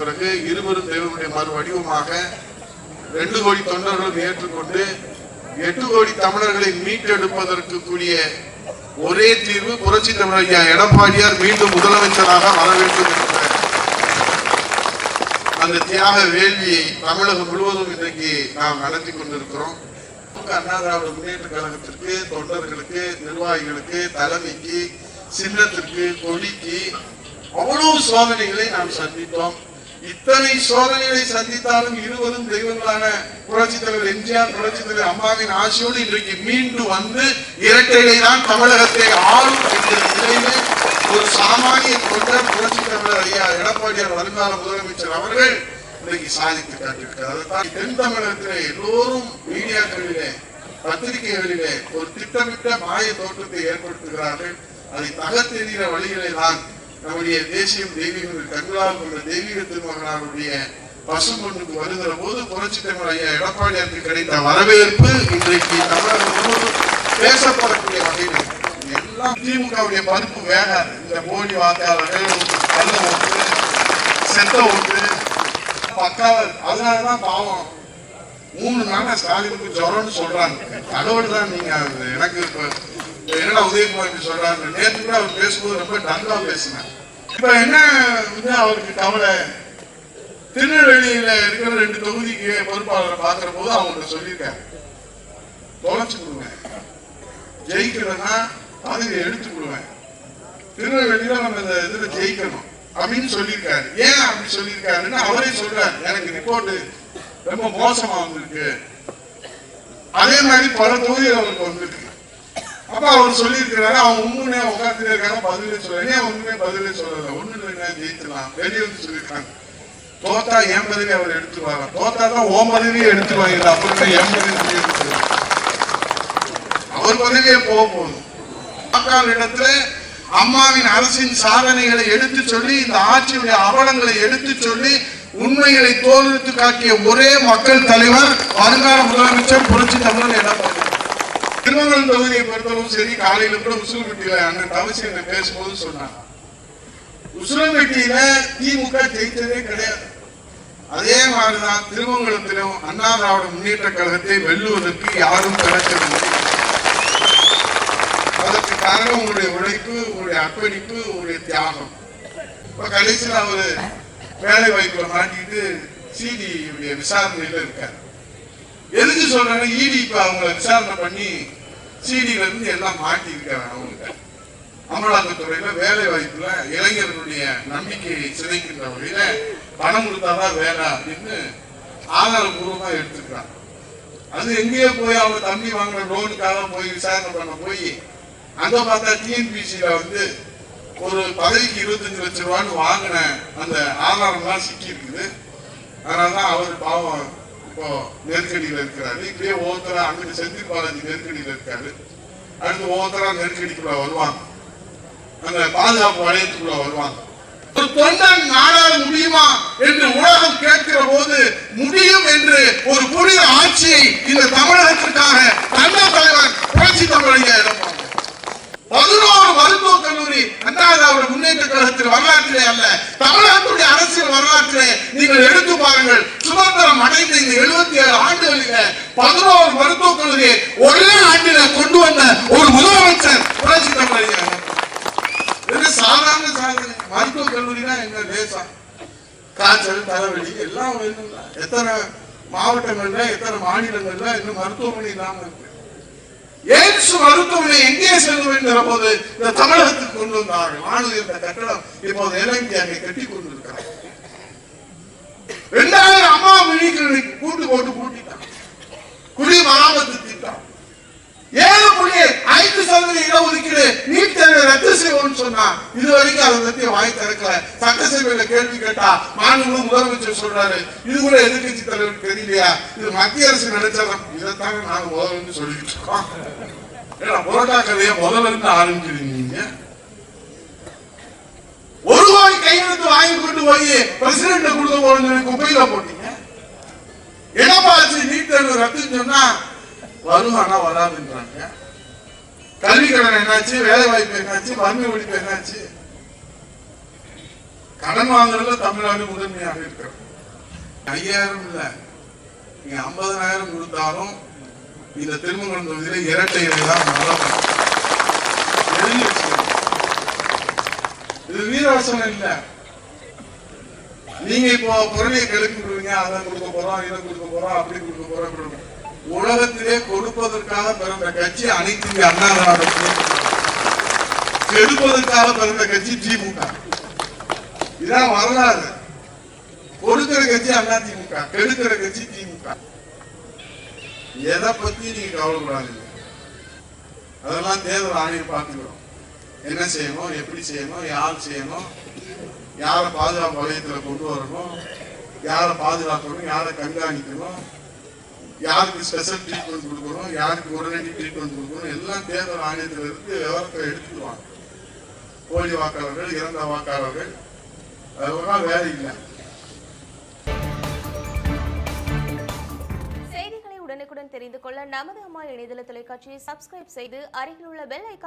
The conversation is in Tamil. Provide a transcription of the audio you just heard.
பிறகு இருவரும் தேவனுடைய மறு வடிவமாக ரெண்டு கோடி தொண்டர்களும் ஏற்றுக்கொண்டு எட்டு கோடி தமிழர்களை மீட்டெடுப்பதற்கு கூடிய ஒரே தீர்வு புரட்சி தமிழர் ஐயா எடப்பாடியார் மீண்டும் முதலமைச்சராக வர வேண்டும் என்ற அந்த தியாக வேள்வியை தமிழகம் முழுவதும் இன்றைக்கு நாம் நடத்தி கொண்டிருக்கிறோம். அண்ணா திராவிட முன்னேற்ற கழகத்திற்கு தொண்டர்களுக்கு நிர்வாகிகளுக்கு தலைமைக்கு சின்னத்திற்கு கொடிக்கு அவ்வளவு சோதனைகளை நாம் சந்தித்தோம். இத்தனை சோதனைகளை சந்தித்தாலும் இருவரும் தெய்வங்களான புரட்சி தலைவர் எம்ஜிஆர் புரட்சி தலைவர் அம்மாவின் ஆசையோடு இன்றைக்கு மீண்டு வந்து இரட்டையிலே தான் தமிழகத்தை ஆளும் நிலையிலே ஒரு சாமானிய தொண்டர் புரட்சி தலைவர் ஐயா எடப்பாடியார் வருங்கால முதலமைச்சர் அவர்கள் இன்றைக்கு சாதித்து காட்டியிருக்கிறார் தென் தமிழகத்திலே எல்லோரும் மீடியாக்களிலே பத்திரிகைகளிலே ஒரு திட்டமிட்ட மாய தோற்றத்தை ஏற்படுத்துகிறார்கள். அதை தகத்தெறிகிற வழிகளை தான் நம்முடைய தேசியம் தெய்வீகம் கண்களால் கொண்ட தெய்வீக திருமகனாருடைய பசும்பொண்ணுக்கு வருகிற போது புரட்சி தமிழ் ஐயா எடப்பாடியாருக்கு கிடைத்த வரவேற்பு இன்றைக்கு தமிழகம் முழுவதும் பேசப்படக்கூடிய வகையில் எல்லாம் திமுகவுடைய பருப்பு வேகாது இந்த போலி வாக்காளர்கள் கள்ள ஓட்டு செத்த ஒன்று பக்காவல் அதனாலதான் பாவம். மூணு நாளா ஸ்டாலினுக்கு ஜுரம்னு சொல்றாங்க. தகவல் தான் நீங்க எனக்கு இப்ப என்னடா உதயகுமார் இப்படி சொல்றாரு நேற்று கூட அவர் பேசும்போது ரொம்ப டங்கா பேசினார். இப்ப என்ன வந்து அவருக்கு கவலை திருநெல்வேலியில இருக்கிற ரெண்டு தொகுதிக்கு பொறுப்பாளரை பாக்குற போது அவங்க சொல்லியிருக்காரு. தொலைச்சு கொடுவேன் ஜெயிக்கிறதுனா பதவி எடுத்து கொடுவேன் திருநெல்வேலியில நம்ம இந்த இதுல ஜெயிக்கணும் அப்படின்னு சொல்லியிருக்காரு. ஏன் அப்படி சொல்லியிருக்காருன்னு அவரே சொல்றாரு. எனக்கு ரிப்போர்ட் ரொம்ப மோசமா வந்திருக்கு. அதே மாதிரி பல தொகுதிகள் அவருக்கு வந்திருக்கு. அப்ப அவர் சொல்லியிருக்கிறாரு அவன் உண்மையா உட்காந்துட்டு இருக்காங்க பதிலே சொல்ல ஏன் ஒண்ணுமே பதிலே சொல்லல? ஒண்ணு இல்லைங்க ஜெயிக்கலாம் வெளியே வந்து சொல்லியிருக்காங்க. தோத்தா என் பதிலே அவர் எடுத்துருவாங்க தோத்தா தான் ஓ பதவியே எடுத்துருவாங்க. அப்படின்னு என் பதவி எடுத்துருவாங்க. அவர் பதிலே போக போதும் இடத்துல அம்மாவின் அரசின் சாதனைகளை எடுத்து சொல்லி இந்த ஆட்சியுடைய அவலங்களை எடுத்து சொல்லி உண்மைகளை தோல்வித்து காட்டிய ஒரே மக்கள் தலைவர் வருங்கால முதலமைச்சர் புரட்சி தமிழர் எடப்பாடி திருமங்கலம் தொகுதியை பொறுத்தளவும் சரி காலையில கூட உசுலுப்பட்டியில அண்ணன் தவசி என்ன பேசும்போது சொன்னாங்க. உசுலம்பட்டியில திமுக ஜெயித்ததே கிடையாது. அதே மாதிரிதான் திருமங்கலத்திலும் அண்ணா திராவிட முன்னேற்ற கழகத்தை வெல்லுவதற்கு யாரும் கிடைக்கவில்லை அதற்கு காரணம் உங்களுடைய உழைப்பு உங்களுடைய அர்ப்பணிப்பு உங்களுடைய தியாகம். இப்ப கடைசியில் அவரு வேலை வாய்ப்புல மாட்டிட்டு சிடி விசாரணையில இருக்காரு. எதுக்கு சொல்றாங்க இடி இப்ப அவங்களை விசாரணை பண்ணி சிடில இருந்து எல்லாம் மாட்டி இருக்கிறாங்க அவங்களுக்கு அமலாக்கத்துறையில வேலை வாய்ப்புல இளைஞர்களுடைய நம்பிக்கையை சிதைக்கின்ற வகையில பணம் கொடுத்தாதான் வேலை அப்படின்னு ஆதாரபூர்வமா எடுத்துக்கிறாங்க. அது எங்கேயோ போய் அவங்க தம்பி வாங்குற லோனுக்காக போய் விசாரணை பண்ண போய் அங்க பார்த்தா டிஎன்பிசியில வந்து ஒரு பதவிக்கு இருபத்தஞ்சு லட்சம் ரூபான்னு வாங்கின அந்த ஆதாரம்லாம் சிக்கி இருக்குது அதனாலதான் அவர் பாவம் இப்போ நெருக்கடியில இருக்கிறாரு. இப்படியே ஒவ்வொருத்தரா அங்கிட்டு செந்தில் பாலாஜி நெருக்கடியில இருக்காரு? அடுத்து ஒவ்வொருத்தரா நெருக்கடிக்குள்ள வருவாங்க. அந்த பாதுகாப்பு வளையத்துக்குள்ள வருவாங்க. ஒரு தொண்டன் நாடாள முடியுமா என்று உலகம் கேட்கிற போது முடியும் என்று ஒரு புனித ஆட்சியை இந்த தமிழகத்திற்காக அண்ணா தலைவர் புரட்சி தமிழையா பதினோரு மருத்துவ கல்லூரி அண்ணா திராவிட முன்னேற்ற கழகத்தில் வரலாற்றிலே அல்ல தமிழகத்துடைய அரசியல் வரலாற்றிலே நீங்கள் எடுத்து பாருங்கள். சுதந்திரம் அடைந்த இந்த எழுபத்தி ஏழு ஆண்டுகளில பதினோரு மருத்துவக் கல்லூரியை ஒரே ஆண்டில கொண்டு வந்த ஒரு முதலமைச்சர் புரட்சி தமிழையா இது சாதாரண சாதனை. மருத்துவக் கல்லூரினா எங்க லேசா காய்ச்சல் தலைவலி எல்லாம் வேணும் எத்தனை மாவட்டங்கள்ல எத்தனை மாநிலங்கள்ல இன்னும் மருத்துவமனை இல்லாம இருக்கு. எய்ம்ஸ் மருத்துவமனை எங்கே செல்லும் என்கிற போது இந்த தமிழகத்துக்கு கொண்டு வந்தார்கள். மாநில இந்த கட்டடம் இப்போது இலங்கை அங்கே கட்டி குடிகளை கூட்டு போட்டு கூட்டிட்டான் குடி மராமத்து திட்டம் ஏழு புள்ளி ஐந்து சதவீத இடஒதுக்கீடு நீட் தேர்வை ரத்து செய்வோம்னு சொன்னா இது வரைக்கும் அதை பத்தி வாய் திறக்கல. சட்டசபையில கேள்வி கேட்டா மாநில முதலமைச்சர் சொல்றாரு இது கூட எதிர்கட்சி தலைவர் தெரியலையா? இது மத்திய அரசு நினைச்சாலும் இதைத்தாங்க நாங்க முதல்ல சொல்லிட்டு இருக்கோம். ஏன்னா புரோட்டா கதையை முதல்ல இருந்து ஆரம்பிச்சிருந்தீங்க ஒரு கோடி கையெழுத்து வாங்கி கொண்டு போய் பிரசிடென்ட் கொடுத்த போன குப்பையில போட்டீங்க. இடமாச்சு நீட் தேர்வு ரத்துன்னு சொன்னா வரும் ஆனா வராதுன்றாங்க. கல்வி கடன் என்னாச்சு வேலை வாய்ப்பு என்னாச்சு வறுமை ஒழிப்பு என்னாச்சு? கடன் வாங்குறதுல தமிழ்நாடு முதன்மையாக இருக்கிறோம் ஐயாயிரம் இல்ல. நீங்க ஐம்பதனாயிரம் கொடுத்தாலும் இந்த திருமங்கலம் தொகுதியில இரட்டை இலை தான் இது வீரவசனம் இல்ல. நீங்க இப்போ பொருளை கிளப்பி விடுவீங்க அதை கொடுக்க போறோம் இதை கொடுக்க போறோம் அப்படி கொடுக்க போறோம் உலகத்திலே கொடுப்பதற்காக பிறந்த கட்சி அனைத்து இந்திய அண்ணா திராவிட கெடுப்பதற்காக பிறந்த கட்சி திமுக இதான் வரலாறு. கொடுக்கிற கட்சி அண்ணா திமுக கெடுக்கிற கட்சி திமுக எதை பத்தி நீங்க கவலைப்படாதீங்க. அதெல்லாம் தேர்தல் ஆணையம் பார்த்துக்கிறோம். என்ன செய்யணும் எப்படி செய்யணும் யார் செய்யணும் யாரை பாதுகாப்பு வலயத்தில் கொண்டு வரணும் யாரை பாதுகாக்கணும் யாரை கண்காணிக்கணும் யாருக்கு ஸ்பெஷல் ட்ரீட்மெண்ட் கொடுக்கணும் யாருக்கு உடனடி ட்ரீட்மெண்ட் கொடுக்கணும் எல்லாம் தேர்தல் ஆணையத்தில் இருந்து விவரத்தை எடுத்துக்குவாங்க. போலி வாக்காளர்கள் இறந்த வாக்காளர்கள். அதெல்லாம் வேலை இல்லை. செய்திகளை உடனுக்குடன் தெரிந்து கொள்ள நமது அம்மா இணையதள தொலைக்காட்சியை சப்ஸ்கிரைப் செய்து அருகில் உள்ள பெல் ஐக்கா